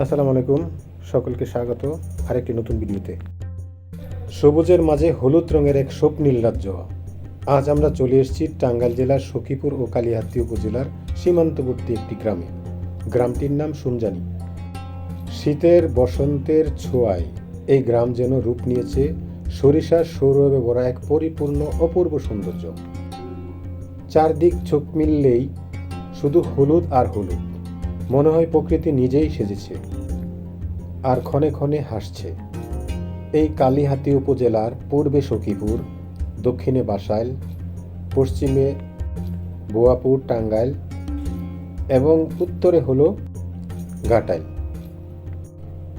আসসালামু আলাইকুম, সকলকে স্বাগত আরেকটি নতুন ভিডিওতে। সবুজের মাঝে হলুদ রঙের এক স্বপ্নীল রাজ্য। আজ আমরা চলে এসেছি টাঙ্গাইল জেলার সখীপুর ও কালিহাতী উপজেলার সীমান্তবর্তী একটি গ্রামে। গ্রামটির নাম সুমজানি। শীতের বসন্তের ছোঁয়ায় এই গ্রাম যেন রূপ নিয়েছে সরিষার সৌরভে ভরা এক পরিপূর্ণ অপূর্ব সৌন্দর্য। চারদিক চোখ মিললেই শুধু হলুদ আর হলুদ। মনে হয় প্রকৃতি নিজেই সেজেছে। আর ক্ষণে ক্ষণে হাসছে। এই কালীহাতি উপজেলার পূর্বে সখীপুর, দক্ষিণে বাসাইল, পশ্চিমে বোয়াপুর, টাঙ্গাইল এবং উত্তরে হল ঘাটাইল।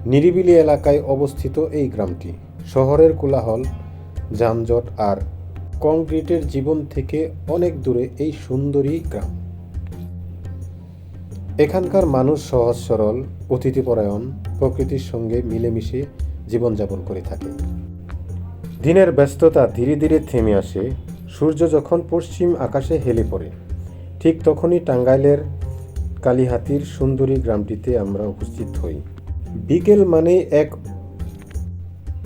নিরিবিলি এলাকায় অবস্থিত এই গ্রামটি শহরের কোলাহল, যানজট আর কংক্রিটের জীবন থেকে অনেক দূরে এই সুন্দরী গ্রাম। এখানকার মানুষ সহজ সরল, অতিথিপরায়ণ, প্রকৃতির সঙ্গে মিলেমিশে জীবনযাপন করে থাকে। দিনের ব্যস্ততা ধীরে ধীরে থেমে আসে, সূর্য যখন পশ্চিম আকাশে হেলে পড়ে, ঠিক তখনই টাঙ্গাইলের কালীহাতির সুন্দরী গ্রামটিতে আমরা উপস্থিত হই। বিকেল মানে এক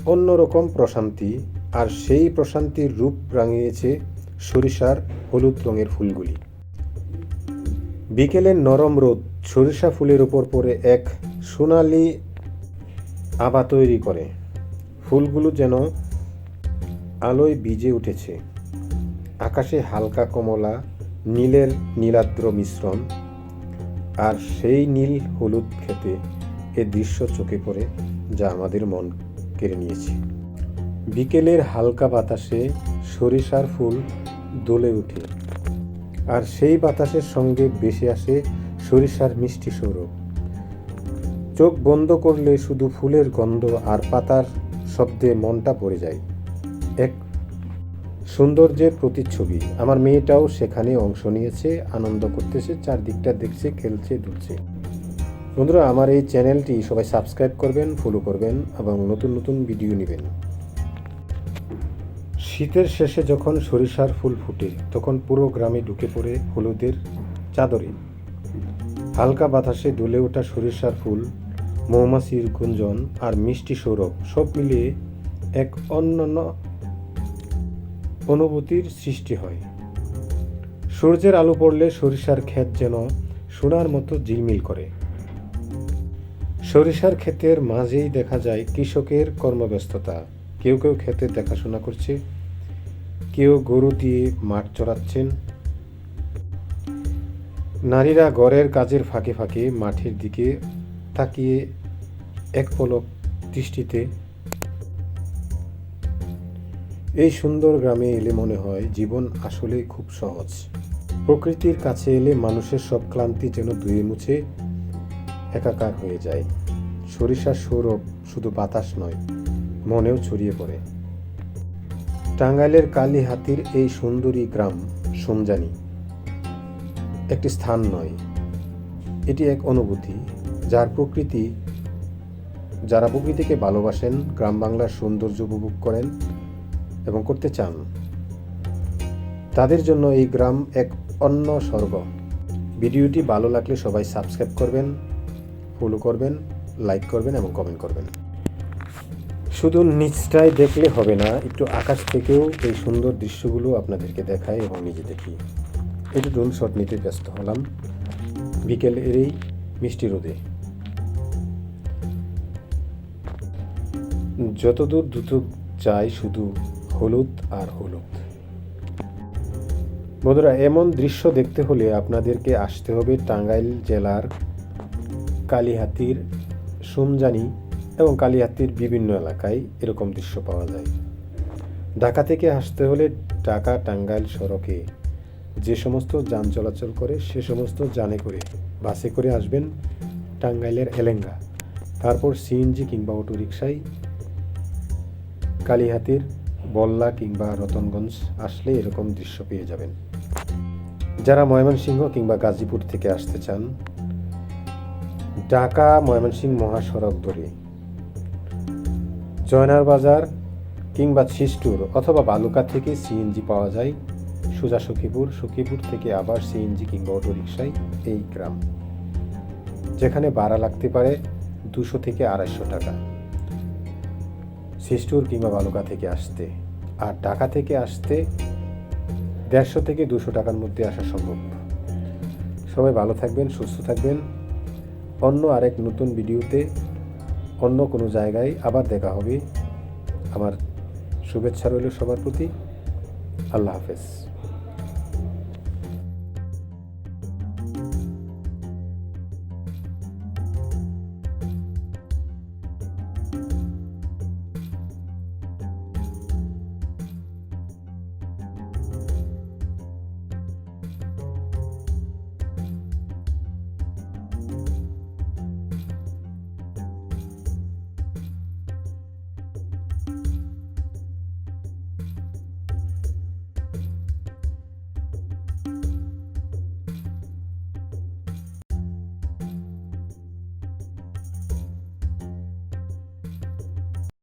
অন্যরকম প্রশান্তি, আর সেই প্রশান্তির রূপ রাঙিয়েছে সরিষার হলুদ রঙের ফুলগুলি। বিকেলের নরম রোদ সরিষা ফুলের উপর পড়ে এক সোনালি আভা তৈরি করে। ফুলগুলো যেন আলোয় ভিজে উঠেছে। আকাশে হালকা কমলা, নীলের নীলাদ্র মিশ্রণ, আর সেই নীল হলুদ খেতে এ দৃশ্য চোখে পড়ে যা আমাদের মন কেড়ে নিয়েছে। বিকেলের হালকা বাতাসে সরিষার ফুল দোলে ওঠে। আর সেই বাতাসের সঙ্গে বেশি আসে সরিষার মিষ্টি সৌরভ। চোখ বন্ধ করলে শুধু ফুলের গন্ধ আর পাতার শব্দে মনটা পড়ে যায়। এক সৌন্দর্যের প্রতিচ্ছবি। আমার মেয়েটাও সেখানে অংশ নিয়েছে, আনন্দ করতেছে, চারদিকটা দেখছে, খেলছে, দুলছে। বন্ধুরা, আমার এই চ্যানেলটি সবাই সাবস্ক্রাইব করবেন ফলো করবেন এবং নতুন নতুন ভিডিও নেবেন। শীতের শেষে যখন সরিষার ফুল ফুটে, তখন পুরো গ্রামে ঢুকে পড়ে হলুদের চাদরে। হালকা বাতাসে দুলে ওঠা সরিষার ফুল, মৌমাছির গুঞ্জন আর মিষ্টি সৌরভ সব মিলিয়ে এক অন্যান্য অনুভূতির সৃষ্টি হয়। সূর্যের আলো পড়লে সরিষার ক্ষেত যেন সোনার মতো ঝিলমিল করে। সরিষার ক্ষেতের মাঝেই দেখা যায় কৃষকের কর্মব্যস্ততা। কেউ কেউ ক্ষেতে দেখাশোনা করছে কেউ গরু দিয়ে মাঠ চড়াচ্ছেন। নারীরা ঘরের কাজের ফাঁকে ফাঁকে মাঠের দিকে তাকিয়ে এক পলক দৃষ্টিতে। এই সুন্দর গ্রামে এলে মনে হয় জীবন আসলে খুব সহজ। প্রকৃতির কাছে এলে মানুষের সব ক্লান্তি যেন ধুয়ে মুছে একাকার হয়ে যায়। সরিষার সৌরভ শুধু বাতাস নয়, মনেও ছড়িয়ে পড়ে। টাঙ্গাইলের কালীহাতির এই সুন্দরী গ্রাম, সোমজানি, একটি স্থান নয়। এটি এক অনুভূতি, যার প্রকৃতি, যারা প্রকৃতিকে ভালোবাসেন, গ্রাম বাংলার সৌন্দর্য উপভোগ করেন এবং করতে চান, তাদের জন্য এই গ্রাম এক অন্য স্বর্গ। ভিডিওটি ভালো লাগলে সবাই সাবস্ক্রাইব করবেন ফলো করবেন লাইক করবেন এবং কমেন্ট করবেন। শুধু নিচটাই দেখলে হবে না, একটু আকাশ থেকেও এই সুন্দর দৃশ্যগুলো আপনাদেরকে দেখাই এবং নিজে দেখি। একটু ড্রোন শট নিতে ব্যস্ত হলাম। বিকেলের এই মিষ্টি রোদে। যতদূর দ্রুত চাই শুধু হলুদ আর হলুদ। বন্ধুরা, এমন দৃশ্য দেখতে হলে আপনাদেরকে আসতে হবে টাঙ্গাইল জেলার কালীহাতির সুমজানি এবং কালীহাতির বিভিন্ন এলাকায় এরকম দৃশ্য পাওয়া যায়। ঢাকা থেকে আসতে হলে ঢাকা টাঙ্গাইল সড়কে যে সমস্ত যান চলাচল করে, সে সমস্ত যানে করে, বাসে করে আসবেন টাঙ্গাইলের এলেঙ্গা। তারপর সিএনজি কিংবা অটো রিক্সায় কালীহাতির বল্লা কিংবা রতনগঞ্জ আসলে এরকম দৃশ্য পেয়ে যাবেন। যারা ময়মনসিংহ কিংবা গাজীপুর থেকে আসতে চান ঢাকা ময়মনসিংহ মহাসড়ক ধরে জয়নার বাজার কিংবা ছিস্টুর অথবা বালুকা থেকে সিএনজি পাওয়া যায়। সোজা সখীপুর সখীপুর থেকে আবার সিএনজি কিংবা অটো রিক্সায় এই গ্রাম, যেখানে ভাড়া লাগতে পারে দুশো থেকে আড়াইশো টাকা। সিস্টুর কিংবা বালুকা থেকে আসতে আর ঢাকা থেকে আসতে দেড়শো থেকে দুশো টাকার মধ্যে আসা সম্ভব। সবাই ভালো থাকবেন, সুস্থ থাকবেন। অন্য আরেক নতুন ভিডিওতে অন্য কোনো জায়গায় আবার দেখা হবে। আমার শুভেচ্ছা রইল সবার প্রতি। আল্লাহ হাফেজ।